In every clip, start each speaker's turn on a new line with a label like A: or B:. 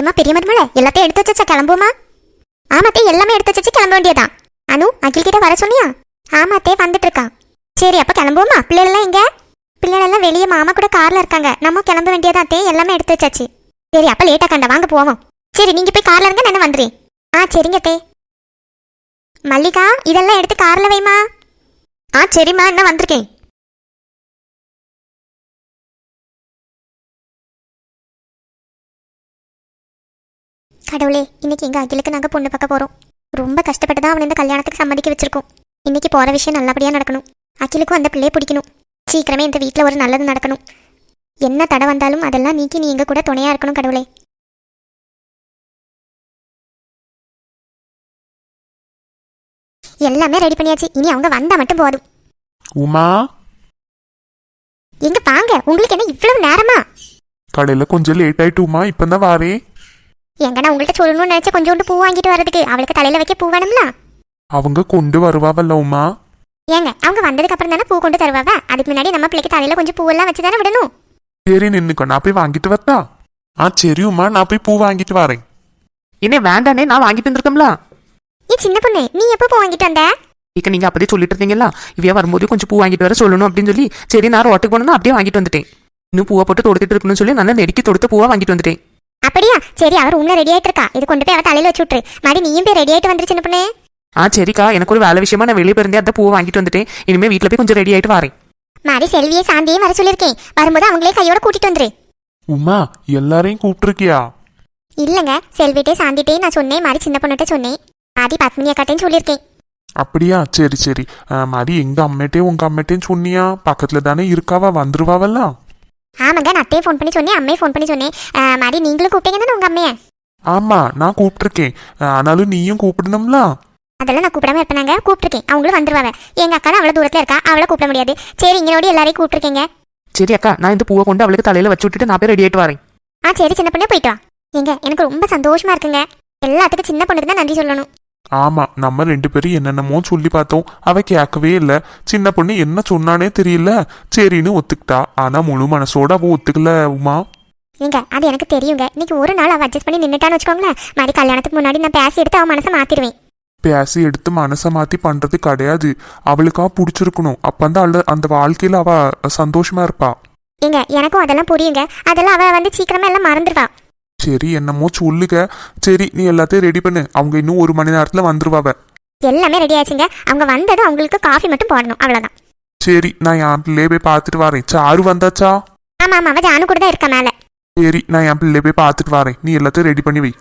A: ஏமா பெரிய மருமலை எல்லாத்தையும் எடுத்து வச்சா கிளம்புமா ஆமாத்தே எல்லாமே எடுத்து வச்சு கிளம்ப வேண்டியதான் அனு அகில் கிட்ட வர சொன்னியா? ஆமாத்தே வந்துட்டு இருக்கான். சரி அப்ப கிளம்புவோமா? பிள்ளைகள்லாம் எங்க? பிள்ளைகள்லாம் வெளியே மாமா கூட கார்ல இருக்காங்க. நம்ம கிளம்ப வேண்டியதான் தே எல்லாமே எடுத்து வச்சாச்சு. சரி அப்ப லேட்டா கண்ட வாங்க போவோம். சரி நீங்க போய் கார்ல இருங்க நான் வந்துடுறேன் ஆ சரிங்க தே. மல்லிகா இதெல்லாம் எடுத்து கார்ல வைமா. ஆ சரிம்மா என்ன வந்திருக்கேன். கடவுளே இன்னைக்கு எங்க அகிலுக்கு நாங்க பொண்ணு பார்க்க போறோம். ரொம்ப கஷ்டப்பட்டு தான் அவன் இந்த கல்யாணத்துக்கு சம்மதிக்க வச்சிருக்கோம். இன்னைக்கு போற விஷயம் நல்லபடியா நடக்கணும். அகிலுக்கும் அந்த பிள்ளையை பிடிக்கணும். சீக்கிரமே இந்த வீட்டில் ஒரு நல்லது நடக்கணும். என்ன தடை வந்தாலும் அதெல்லாம் நீக்கி நீ எங்க கூட துணையா இருக்கணும் கடவுளே. எல்லாமே ரெடி பண்ணியாச்சு. இனி அவங்க வந்தா மட்டும் போதும்.
B: உமா?
A: எங்க வாங்க? உங்களுக்கு என்ன இவ்வளவு நேரமா?
B: கடையில கொஞ்சம் லேட் ஆயிட்டு உமா இப்பதான் வாரேன்.
A: எங்க நான் உங்கள்கிட்ட சொல்லணும்னு நினைச்ச கொஞ்சோண்டு பூ வாங்கிட்டு வரதுக்கு அவளுக்கு தலையில வைக்க பூ வேணும்ல?
B: அவங்க கொண்டு வருவாவல்ல உமா?
A: ஏங்க அவங்க வந்ததுக்கு அப்புறம் தானே பூ கொண்டு தருவாவ? அதுக்கு முன்னாடி நம்ம பிள்ளைக்கு தலையில கொஞ்சம் பூவெல்லாம் வச்சு தானே விடணும்?
B: சரி நின்னுக்கோ நான் போய் வாங்கிட்டு வரட்டா? ஆ சரி உமா நான் போய் பூ வாங்கிட்டு வரேன்.
C: என்ன வேண்டானே நான் வாங்கிட்டு வந்திருக்கோம்ல
A: ஏ சின்ன பொண்ணு நீ எப்போ பூ வாங்கிட்டு வந்த?
C: இக்க நீங்க அப்பதே சொல்லிட்டு இருந்தீங்களா இவையா வரும்போது கொஞ்சம் பூ வாங்கிட்டு வர சொல்லணும் அப்படின்னு சொல்லி சரி நான் ரோட்டுக்கு போனா அப்படியே வாங்கிட்டு வந்துட்டேன். இன்னும் பூவை போட்டு தொடுத்துட்டு இருக்கணும்னு சொல்லி நல்லா நெருக்கி தொடுத்த பூவா வாங்கிட்டு வந்துட்டேன்.
A: அப்படியா? சரி அவர் உள்ள ரெடி ஆயிட்டு இருக்கா. இது கொண்டு போய் அவ தலையில வச்சு விட்டுரு. மாதிரி நீயும் போய் ரெடி ஆயிட்டு வந்துரு சின்ன பொண்ணு.
C: ஆ சரிக்கா. எனக்கு ஒரு வேலை விஷயமா நான் வெளியே போயிருந்தேன் அந்த பூவை வாங்கிட்டு வந்துட்டேன். இனிமே வீட்டில் போய் கொஞ்சம் ரெடி ஆயிட்டு வரேன்.
A: மாதிரி செல்வியை சாந்தியும் வர சொல்லியிருக்கேன். வரும்போது அவங்களே கையோட கூட்டிட்டு வந்துரு.
B: உமா எல்லாரையும் கூப்பிட்டுருக்கியா?
A: இல்லங்க. செல்விட்டே சாந்திட்டே நான் சொன்னேன். மாதிரி சின்ன பொண்ணுகிட்ட சொன்னேன். ஆதி பத்மினி அக்காட்டையும் சொல்லியிருக்கேன்.
B: அப்படியா? சரி சரி. ஆ, மாதிரி எங்க அம்மேட்டையும் உங்க அம்மேட்டையும் சொன்னியா? பக்கத்துல தானே இருக்காவா? வந்துருவாவல்ல?
A: ஆமாங்க நான் அத்தையும் ஃபோன் பண்ணி சொன்னேன் அம்மையும் ஃபோன் பண்ணி சொன்னேன். மாதிரி நீங்களும் கூப்பிட்டீங்க தானே உங்க அம்மைய?
B: ஆமா நான் கூப்பிட்டுருக்கேன். ஆ, ஆனாலும் நீயும் கூப்பிடணும்ல?
A: அதெல்லாம் நான் கூப்பிடாம இருப்பேனாங்க கூப்பிட்டுருக்கேன். அவங்களும் வந்துருவாங்க. எங்க அக்கா அவ்வளவு தூரத்துல இருக்கா? அவளை கூப்பிட முடியாது. சரி இங்கனோடி எல்லாரையும் கூப்பிட்டுருக்கீங்க.
C: சரி அக்கா நான் இந்த பூவை கொண்டு அவளுக்கு தலையில வச்சு விட்டுட்டு நான் போய் ரெடி ஆயிட்டு வரேன்.
A: ஆ சரி சின்ன பொண்ணே போயிட்டு வா. ஏங்க எனக்கு ரொம்ப சந்தோஷமா இருக்குங்க. எல்லாத்துக்கும் சின்ன பொண்ணுக்கு தான் நன்றி சொல்லணும்.
B: ஆமா நம்ம ரெண்டு பேரும் என்னென்னமோ சொல்லி பார்த்தோம். அவ கேட்கவே இல்ல. சின்ன பொண்ணு என்ன சொன்னானே தெரியல. சரின்னு ஒத்துக்கிட்டா. ஆனா முழு மனசோட அவ ஒத்துக்கல உமா.
A: ஏங்க அது எனக்கு தெரியுங்க. இன்னைக்கு ஒரு நாள் அவ அட்ஜஸ்ட் பண்ணி நின்னுட்டான்னு வச்சுக்கோங்களேன். மாதிரி கல்யாணத்துக்கு முன்னாடி நான் பேசி எடுத்து அவன் மனசை மாத்திடுவேன்.
B: பேசி எடுத்து மனசை மாத்தி பண்றது கிடையாது. அவளுக்கா பிடிச்சிருக்கணும். அப்ப அந்த அல்ல அந்த வாழ்க்கையில அவ சந்தோஷமா இருப்பா.
A: ஏங்க எனக்கும் அதெல்லாம் புரியுங்க. அதெல்லாம் அவ வந்து சீக்கிரமா எல்லாம் மறந்துடுவா
B: சரி என்னமோ சொல்லுக சரி நீ எல்லாத்தையும் ரெடி பண்ணு. அவங்க இன்னும் ஒரு மணி நேரத்துல வந்துருவாவ.
A: எல்லாமே ரெடி ஆச்சுங்க அவங்க வந்ததும் அவங்களுக்கு காஃபி மட்டும் போடணும். அவ்வளவுதான்.
B: சரி நான் என் பிள்ளைய போய் பார்த்துட்டு வரேன். சாரு வந்தாச்சா?
A: ஆமா ஆமா அவ ஜானு கூட தான் இருக்கா மேல.
B: சரி நான் என் பிள்ளைய போய் பார்த்துட்டு வரேன். நீ எல்லாத்தையும் ரெடி பண்ணி வை.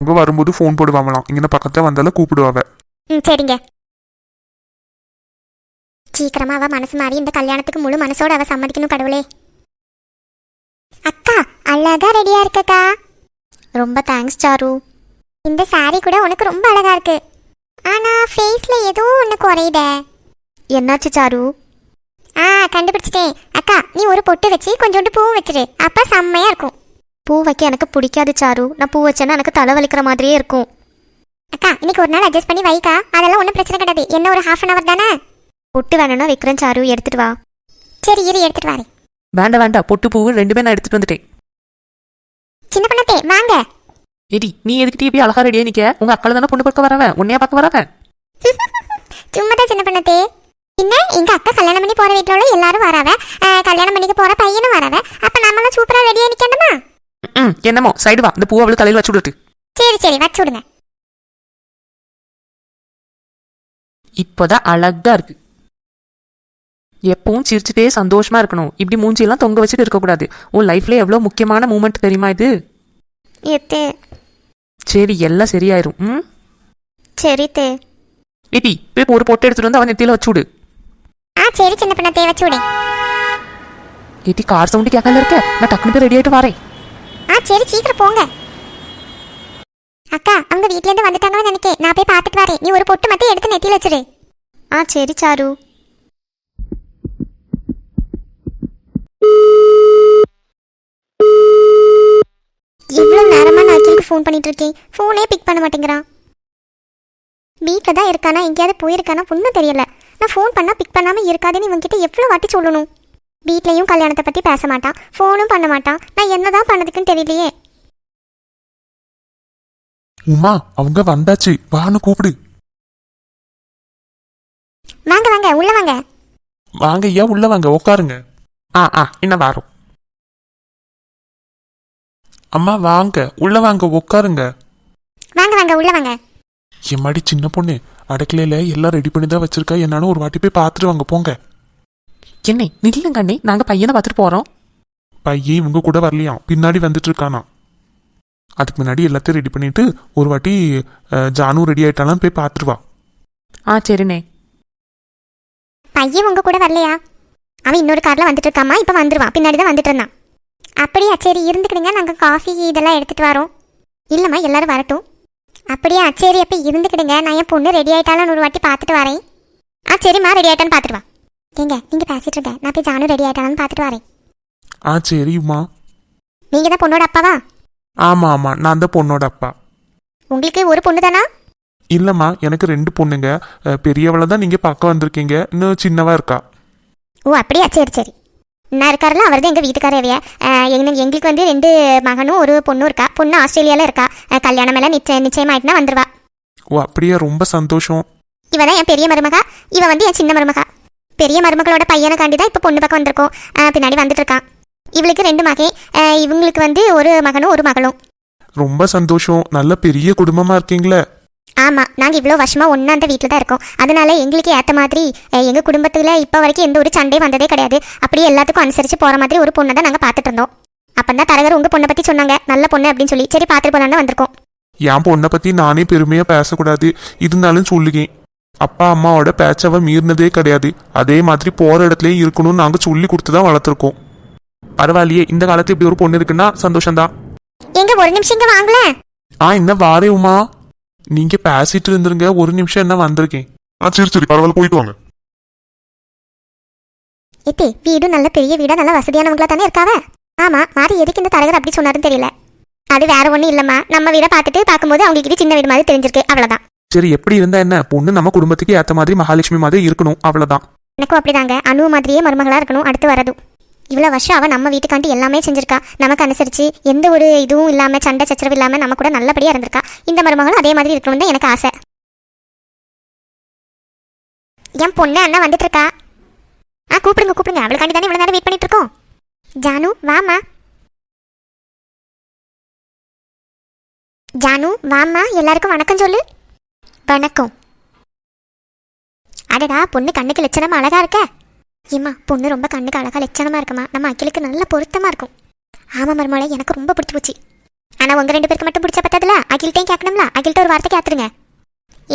B: அவங்க வரும்போது ஃபோன் போடுவாங்களாம். இங்கே பக்கத்துல வந்தாலும் கூப்பிடுவாவ.
A: ம் சரிங்க. சீக்கிரமா அவ மனசு மாறி இந்த கல்யாணத்துக்கு முழு மனசோட அவ சம்மதிக்கணும் கடவுளே. அக்கா அழகா ரெடியா இருக்கக்கா. ரொம்ப தேங்க்ஸ் சாரு. இந்த saree கூட உனக்கு ரொம்ப அழகா இருக்கு. ஆனா ஃபேஸ்ல ஏதோ ஒன்று குறையுதே. என்னாச்சு சாரு? ஆ கண்டுபிடிச்சிட்டேன். அக்கா நீ ஒரு பொட்டு வச்சு கொஞ்சோண்டு பூ வச்சிரு. அப்ப செம்மையா இருக்கும்.
D: பூ வைக்க எனக்கு பிடிக்காது சாரு. நான் பூ வச்சேன்னா எனக்கு தலை வலிக்கிற மாதிரியே இருக்கும்.
A: அக்கா இன்னைக்கு ஒரு நாள் அட்ஜஸ்ட் பண்ணி வைக்கா. அதெல்லாம் ஒன்றும் பிரச்சனை கிடையாது. என்ன ஒரு ஹாஃப் அன் அவர் தானே?
D: பொட்டு வேணும்னா வைக்கிறேன் சாரு. எடுத்துட்டு வா.
A: சரி இரு எடுத்துட்டு வரேன்.
C: வேண்டாம் வேண்டாம் பொட்டு பூவு ரெண்டுமே நான் எடுத்துட்டு வந்துட்டேன்.
A: சின்ன பண்ணத்தே வாங்க.
C: எடி நீ எதுக்கிட்டே போய் அழகா ரெடியா நிக்க? உங்க அக்கால தானே பொண்ணு பார்க்க வரவன்? உன்னையா பார்க்க வரவன்?
A: சும்மா தான் சின்ன பண்ணத்தே. என்ன எங்க அக்கா கல்யாணம் பண்ணி போற வீட்டுல உள்ள எல்லாரும் வராவ. கல்யாணம் பண்ணிக்க போற பையனும் வராவ. அப்ப நம்மளாம் சூப்பரா ரெடியா நிக்கணுமா?
C: ம் என்னமோ சைடு வா. இந்த பூவை அவளுக்கு தலையில வச்சு விடுட்டு.
A: சரி சரி வச்சு விடுங்க.
C: இப்போதான் அழகா இருக்கு. எப்பவும் சிரிச்சுட்டே சந்தோஷமா இருக்கணும். இப்படி மூஞ்சியெல்லாம் தொங்க வச்சுட்டு இருக்கக்கூடாது. உன் லைஃப்ல எவ்வளவு முக்கியமான மூமெண்ட் தெரியுமா இது?
D: எத்தே.
C: சரி எல்லாம் சரியாயிரும். ம்?
D: சரி தே.
C: ஏடி போய் ஒரு பொட்டு எடுத்துட்டு வந்து அவன் நெத்தியில வச்சு விடு
A: ஆ சரி சின்ன பண்ணத்தே வச்சு விடு
C: ஏடி கார் சவுண்டு கேட்கல இருக்க. நான் டக்குனு போய் ரெடி ஆயிட்டு வரேன்.
A: ஆ சரி சீக்கிரம் போங்க. அக்கா அவங்க வீட்ல இருந்து வந்துட்டாங்கன்னு நினைக்கேன். நான் போய் பார்த்துட்டு வரேன். நீ ஒரு பொட்டு மட்டும் எடுத்து நெத்தியில வச்சிரு
D: ஆ சரி சாரு.
A: இவ்வளவு நேரமா நான் அகிலுக்கு ஃபோன் பண்ணிட்டு இருக்கேன் ஃபோனே பிக் பண்ண மாட்டேங்கிறான். வீட்டில் தான் இருக்கானா எங்கேயாவது போயிருக்கானா ஒன்றும் தெரியல. நான் ஃபோன் பண்ணா பிக் பண்ணாம இருக்காதுன்னு இவன்கிட்ட எவ்வளோ வாட்டி சொல்லணும். வீட்லயும் கல்யாணத்தை பத்தி பேச மாட்டான் ஃபோனும் பண்ண மாட்டான். நான் என்னதான் பண்ணதுக்குன்னு தெரியலையே.
B: உமா அவங்க வந்தாச்சு. வான்னு கூப்பிடு.
A: வாங்க வாங்க உள்ள வாங்க.
B: வாங்க ஐயா உள்ள வாங்க உட்காருங்க ஆ ஆ என்ன வாரம்? அம்மா வாங்க. உள்ள வாங்க உட்காருங்க.
A: வாங்க வாங்க உள்ள வாங்க.
B: எம்மாடி சின்ன பொண்ணு. அடுக்கலையில எல்லாம் ரெடி பண்ணி தான் வச்சிருக்கா. என்னன்னு ஒரு வாட்டி போய் பார்த்துட்டு வாங்க போங்க.
C: என்னை நில்லுங்க அண்ணே. நாங்க பையனை பார்த்துட்டு போறோம்.
B: பையன் இவங்க கூட வரலையாம். பின்னாடி வந்துட்டு இருக்கானா? அதுக்கு முன்னாடி எல்லாத்தையும் ரெடி பண்ணிட்டு ஒரு வாட்டி அஹ், ஜானு ரெடி ஆயிட்டாலும் போய் பார்த்துட்டு வா.
C: ஆ சரிண்ணே.
A: பையன் உங்க கூட வரலையா? அவன் இன்னொரு கார்ல வந்துட்டு இருக்காமா இப்ப வந்துருவான். பின்னாடி தான் வந்துட்டு இருந்தான் அப்படியா சரி இருந்துக்கிடுங்க. நாங்க காஃபி இதெல்லாம் எடுத்துட்டு வரோம். இல்லம்மா எல்லாரும் வரட்டும். அப்படியா சரி அப்ப இருந்துக்கிடுங்க. நான் என் பொண்ணு ரெடி ஆயிட்டாலும் ஒரு வாட்டி பார்த்துட்டு வரேன். ஆ சரிம்மா ரெடி ஆயிட்டான்னு பார்த்துட்டு வா. ஏங்க நீங்க பேசிட்டு இருங்க. நான் போய் ஜானு ரெடி ஆயிட்டாலும் பார்த்துட்டு வரேன்.
B: ஆ சரிம்மா.
A: நீங்க தான் பொண்ணோட அப்பாவா?
B: ஆமா ஆமா நான் தான் பொண்ணோட அப்பா.
A: உங்களுக்கு ஒரு பொண்ணு தானா
B: இல்லம்மா எனக்கு ரெண்டு பொண்ணுங்க. பெரியவளை தான் நீங்க பார்க்க வந்திருக்கீங்க. இன்னும் சின்னவா இருக்கா?
A: ஓ அப்படியா? சரி சரி. நான் இருக்காருல்ல? அவர் தான் எங்கள் வீட்டுக்காரவையா எங்களுக்கு எங்களுக்கு வந்து ரெண்டு மகனும் ஒரு பொண்ணும் இருக்கா. பொண்ணு ஆஸ்திரேலியாவில் இருக்கா. கல்யாணம் எல்லாம் நிச்சயம் நிச்சயமாயிட்டுனா வந்துருவா.
B: ஓ அப்படியே? ரொம்ப சந்தோஷம்.
A: இவ தான் என் பெரிய மருமகா. இவ வந்து என் சின்ன மருமகா. பெரிய மருமகளோட பையனுக்காண்டி தான் இப்போ பொண்ணு பக்கம் வந்திருக்கோம். பின்னாடி வந்துட்டு இருக்கான் இவளுக்கு ரெண்டு மகன் அஹ் இவங்களுக்கு வந்து ஒரு மகனும் ஒரு மகளும்.
B: ரொம்ப சந்தோஷம். நல்ல பெரிய குடும்பமா இருக்கீங்களே.
A: ஆமாம் நாங்கள் இவ்வளோ வருஷமா ஒன்றா அந்த வீட்டில் தான் இருக்கோம். அதனால எங்களுக்கு ஏற்ற மாதிரி எங்கள் குடும்பத்தில் இப்போ வரைக்கும் எந்த ஒரு சண்டையும் வந்ததே கிடையாது. அப்படியே எல்லாத்துக்கும் அனுசரித்து போகிற மாதிரி ஒரு பொண்ணை தான் நாங்கள் பார்த்துட்டு இருந்தோம். அப்போ தான் தரகர் உங்கள் பொண்ணை பற்றி சொன்னாங்க. நல்ல பொண்ணு அப்படின்னு சொல்லி. சரி பார்த்துட்டு போலான்னு வந்திருக்கோம்.
B: என் பொண்ணை பத்தி நானே பெருமையா பேசக்கூடாது. இருந்தாலும் சொல்லுகேன். அப்பா அம்மாவோட பேச்சவ மீறினதே கிடையாது. அதே மாதிரி போற இடத்துலயே இருக்கணும்னு நாங்க சொல்லி கொடுத்து தான் வளர்த்துருக்கோம். பரவாயில்லையே இந்த காலத்துல இப்படி ஒரு பொண்ணு இருக்குன்னா சந்தோஷம்தான்.
A: எங்க ஒரு நிமிஷம் இங்கே வாங்களேன்.
B: ஆ என்ன வாரே உமா. நீங்க பேசிட்டு இருந்துருங்க. ஒரு நிமிஷம் என்ன வந்திருக்கேன்.
E: ஆ சரி சரி. பரவாயில்ல போயிட்டு வாங்க.
A: எத்தே வீடும் நல்ல பெரிய வீடா நல்ல வசதியானவங்களா தானே இருக்காவ? ஆமா மாறி எதுக்கு இந்த தரகர் அப்படி சொன்னாருன்னு தெரியல. அது வேற ஒண்ணும் இல்லம்மா. நம்ம வீடை பார்த்துட்டு பார்க்கும்போது அவங்களுக்கு இது சின்ன வீடு மாதிரி தெரிஞ்சிருக்கு. அவ்வளவுதான்.
B: சரி எப்படி இருந்தா என்ன? பொண்ணு நம்ம குடும்பத்துக்கு ஏத்த மாதிரி மகாலட்சுமி மாதிரி இருக்கணும். அவ்வளவுதான்.
A: எனக்கும் அப்படிதாங்க. அணு மாதிரியே மருமகளா இருக்கணும். அடுத்து வரதும் இவ்வளோ வருஷம் அவள் நம்ம வீட்டுக்காண்டி எல்லாமே செஞ்சிருக்கா. நமக்கு அனுசரித்து எந்த ஒரு இதுவும் இல்லாமல் சண்டை சச்சரவு இல்லாமல் நம்ம கூட நல்லபடியாக இருந்திருக்கா. இந்த மருமகளும் அதே மாதிரி இருக்கணும் தான் எனக்கு ஆசை. என் பொண்ணு அண்ணா வந்துட்டு இருக்கா ஆ கூப்பிடுங்க கூப்பிடுங்க. அவளுக்காண்டி தானே இவ்வளோ நேரம் வெயிட் பண்ணிட்டு இருக்கோம். ஜானு வாமா ஜானு வாமா எல்லாருக்கும் வணக்கம் சொல்லு. வணக்கம். அடடா பொண்ணு கண்ணுக்கு லட்சணமாக அழகா இருக்க. ஏம்மா பொண்ணு ரொம்ப கண்ணுக்கு அழகா லட்சணமாக இருக்குமா? நம்ம அகிலுக்கு நல்ல பொருத்தமாக இருக்கும். ஆமாம் மருமலை எனக்கு ரொம்ப பிடிச்சி போச்சு. ஆனால் உங்கள் ரெண்டு பேருக்கு மட்டும் பிடிச்ச பத்ததுல? அகில்ட்டையும் கேட்கணும்ல? அகில்ட்ட ஒரு வார்த்தை கேத்துருங்க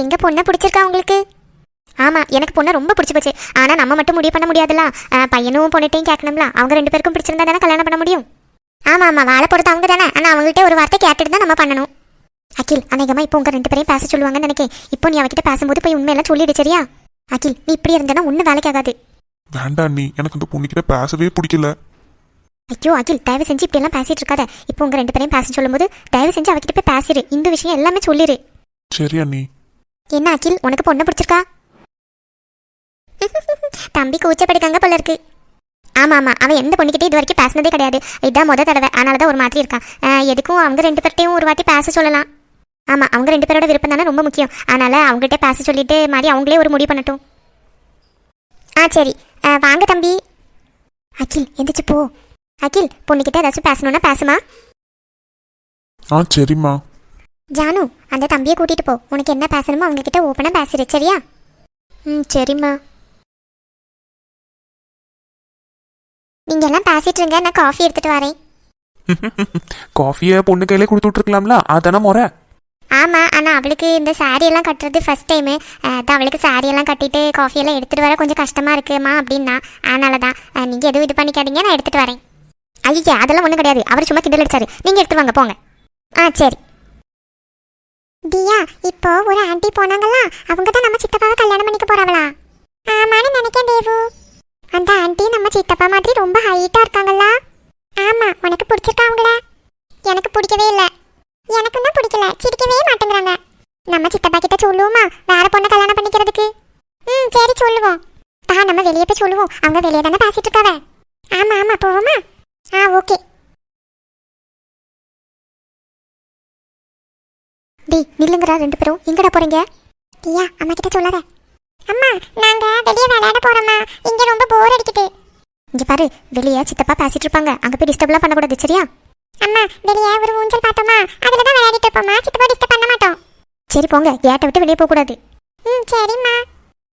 A: எங்கள் பொண்ணை பிடிச்சிருக்கா உங்களுக்கு? ஆமாம் எனக்கு பொண்ணை ரொம்ப பிடிச்சி போச்சு. ஆனால் நம்ம மட்டும் முடிவு பண்ண முடியாதுல்ல பையனும் பொண்ணுட்டையும் கேட்கணும்ல? அவங்க ரெண்டு பேருக்கும் பிடிச்சிருந்தா தானே கல்யாணம் பண்ண முடியும்? ஆமாம் ஆமாம் வாழை பொறுத்து அவங்க தானே. ஆனால் அவங்கள்ட்ட ஒரு வார்த்தை கேட்டுட்டு தான் நம்ம பண்ணணும். அகில் அநேகமாக இப்போ உங்கள் ரெண்டு பேரையும் பேச சொல்லுவாங்கன்னு நினைக்கேன். இப்போ நீ அவகிட்ட பேசும்போது போய் உண்மையெல்லாம் சொல்லிடு சரியா? அகில் நீ இப்படி இருந்தனா ஒன்றும் வேலைக்கு ஆகாது.
B: வேண்டாம் நீ. எனக்கு அந்த பொண்ணுகிட்ட பேசவே பிடிக்கல.
A: ஐயோ அகில் தயவு செஞ்சு இப்படியெல்லாம் பேசிட்டு இருக்காத. இப்போ உங்க ரெண்டு பேரையும் பேச சொல்லும்போது தயவு செஞ்சு அவகிட்ட போய் பேசிடு இந்த விஷயம் எல்லாமே சொல்லிடு
B: சரி அண்ணி.
A: என்ன அகில்? உனக்கு பொண்ணு பிடிச்சிருக்கா? தம்பி கூச்சப்படுக்காங்க போல இருக்கு. ஆமா ஆமா. அவன் எந்த பொண்ணுகிட்டயும் இது வரைக்கும் பேசினதே கிடையாது. இதான் முத தடவை. அதனால தான் ஒரு மாதிரி இருக்கான் எதுக்கும் அவங்க ரெண்டு பேர்ட்டையும் ஒரு வாட்டி பேச சொல்லலாம். ஆமா அவங்க ரெண்டு பேரோட விருப்பம் தானே ரொம்ப முக்கியம். அதனால அவங்ககிட்ட பேச சொல்லிட்டு மாதிரி அவங்களே ஒரு முடிவு பண்ணட்டும். ஆ சரி. வாங்க தம்பி. அகில் எந்திரிச்சு போ. அகில் பொண்ணுகிட்ட ஏதாச்சும் பேசணும்னா பேசுமா?
B: ஆ சரிம்மா.
A: ஜானு அந்த தம்பியை கூட்டிட்டு போ. உனக்கு என்ன பேசணுமோ அவங்க கிட்ட ஓப்பனா பேசிடு சரியா? ம் சரிம்மா. நீங்க எல்லாம் பேசிட்டு இருங்க நான் காஃபி எடுத்துட்டு வரேன்.
B: காஃபியை பொண்ணு கையில கொடுத்து விட்டுருக்கலாம்ல? அதானே முறை?
A: ஆமா ஆனால் அவளுக்கு இந்த சாரியெல்லாம் எல்லாம் கட்டுறது ஃபர்ஸ்ட் டைமு அதான் அவளுக்கு சாரியெல்லாம் எல்லாம் கட்டிட்டு காஃபியெல்லாம் எடுத்துகிட்டு வர கொஞ்சம் கஷ்டமா இருக்குமா அப்படின்னா அதனால தான் நீங்கள் எதுவும் இது பண்ணிக்காதீங்க நான் எடுத்துகிட்டு வரேன். ஐயா அதெல்லாம் ஒன்றும் கிடையாது. அவர் சும்மா கிண்டல் அடிச்சாரு. நீங்கள் எடுத்துட்டு வாங்க போங்க. ஆ சரி. தியா இப்போ ஒரு ஆண்டி போனாங்களா? அவங்க தான் நம்ம சித்தப்பாவை கல்யாணம் பண்ணிக்க போறாங்களா? ஆமான்னு நினைக்கேன் தேவு. அந்த ஆண்டி நம்ம சித்தப்பா மாதிரி ரொம்ப ஹைட்டா இருக்காங்களா? ஆமா உனக்கு பிடிச்சிருக்கா அவங்கள எனக்கு பிடிக்கவே இல்லை எனக்கும் தான் பிடிக்கல சிரிக்கவே மாட்டேங்கிறாங்க நம்ம சித்தப்பா கிட்ட சொல்லுவோமா? வேற பொண்ணை கல்யாணம் பண்ணிக்கிறதுக்கு. ம் சரி சொல்லுவோம். தா நம்ம வெளியே போய் சொல்லுவோம். அவங்க வெளியே தானே பேசிட்டு இருக்காவ. ஆமா ஆமா போவோமா? ஆ ஓகே. டி நில்லுங்கடா ரெண்டு பேரும். எங்கடா போறீங்க? ஐயா அம்மா கிட்ட சொல்லாத. அம்மா நாங்க வெளியே விளையாட போறோம்மா. இங்க ரொம்ப போர் அடிக்குது. இங்க பாரு வெளியே சித்தப்பா பேசிட்டு இருப்பாங்க. அங்க போய் டிஸ்டர்ப்லாம் பண்ணக்கூடாது சரியா? அம்மா வெளியே ஒரு ஊஞ்சல் பார்த்தோமா? அதுல தான் விளையாடிட்டு இருப்போமா? சித்தப்பா டிஸ்டர்ப் பண்ண மாட்டோம். சரி போங்க கேட்டை விட்டு வெளியே போக கூடாது ம் சரிம்மா.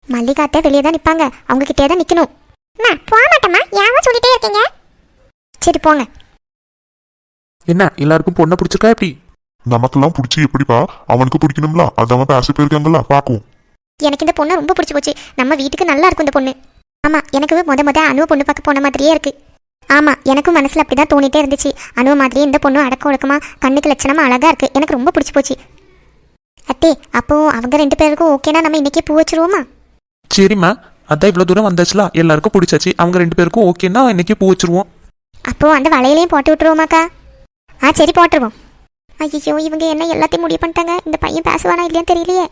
A: மல்லிகாத்தை வெளியே தான் நிப்பாங்க. அவங்க கிட்டே தான் நிக்கணும். அம்மா போக மாட்டோம்மா. யாவும் சொல்லிட்டே இருக்கீங்க. சரி போங்க.
B: என்ன எல்லாருக்கும் பொண்ணை பிடிச்சிருக்கா எப்படி?
E: நமக்கெல்லாம் பிடிச்சி எப்படிப்பா? அவனுக்கு பிடிக்கணும்ல. அது அவன் பேச போயிருக்காங்கல்ல பாக்குவோம்
A: எனக்கு இந்த பொண்ணு ரொம்ப பிடிச்சி போச்சு. நம்ம வீட்டுக்கு நல்லா இருக்கும் இந்த பொண்ணு. ஆமா எனக்கு முத முத அணுவ பொண்ணு பார்க்க போன மாதிரியே இருக்கு. ஆமா எனக்கும் மனசுல அப்படிதான் தோணிட்டே இருந்துச்சு. அணுவ மாதிரியே இந்த பொண்ணு அடக்க ஒடுக்கமா கண்ணுக்கு லட்சணமா அழகா இருக்கு. எனக்கு ரொம்ப பிடிச்சி போச்சு. அத்தே அப்போ அவங்க ரெண்டு பேருக்கும் ஓகேனா நம்ம இன்னைக்கே பூ வச்சிருவோமா?
B: சரிம்மா. அதான் இவ்வளோ தூரம் வந்தாச்சுல எல்லாருக்கும் பிடிச்சாச்சு. அவங்க ரெண்டு பேருக்கும் ஓகேன்னா இன்னைக்கு பூ வச்சிருவோம்.
A: அப்போ அந்த வளையலையும் போட்டு விட்டுருவோமாக்கா? ஆ சரி போட்டுருவோம். ஐயோ இவங்க என்ன எல்லாத்தையும் முடிவு பண்ணிட்டாங்க? இந்த பையன் பேசுவானா இல்லையான்னு தெரியலையே.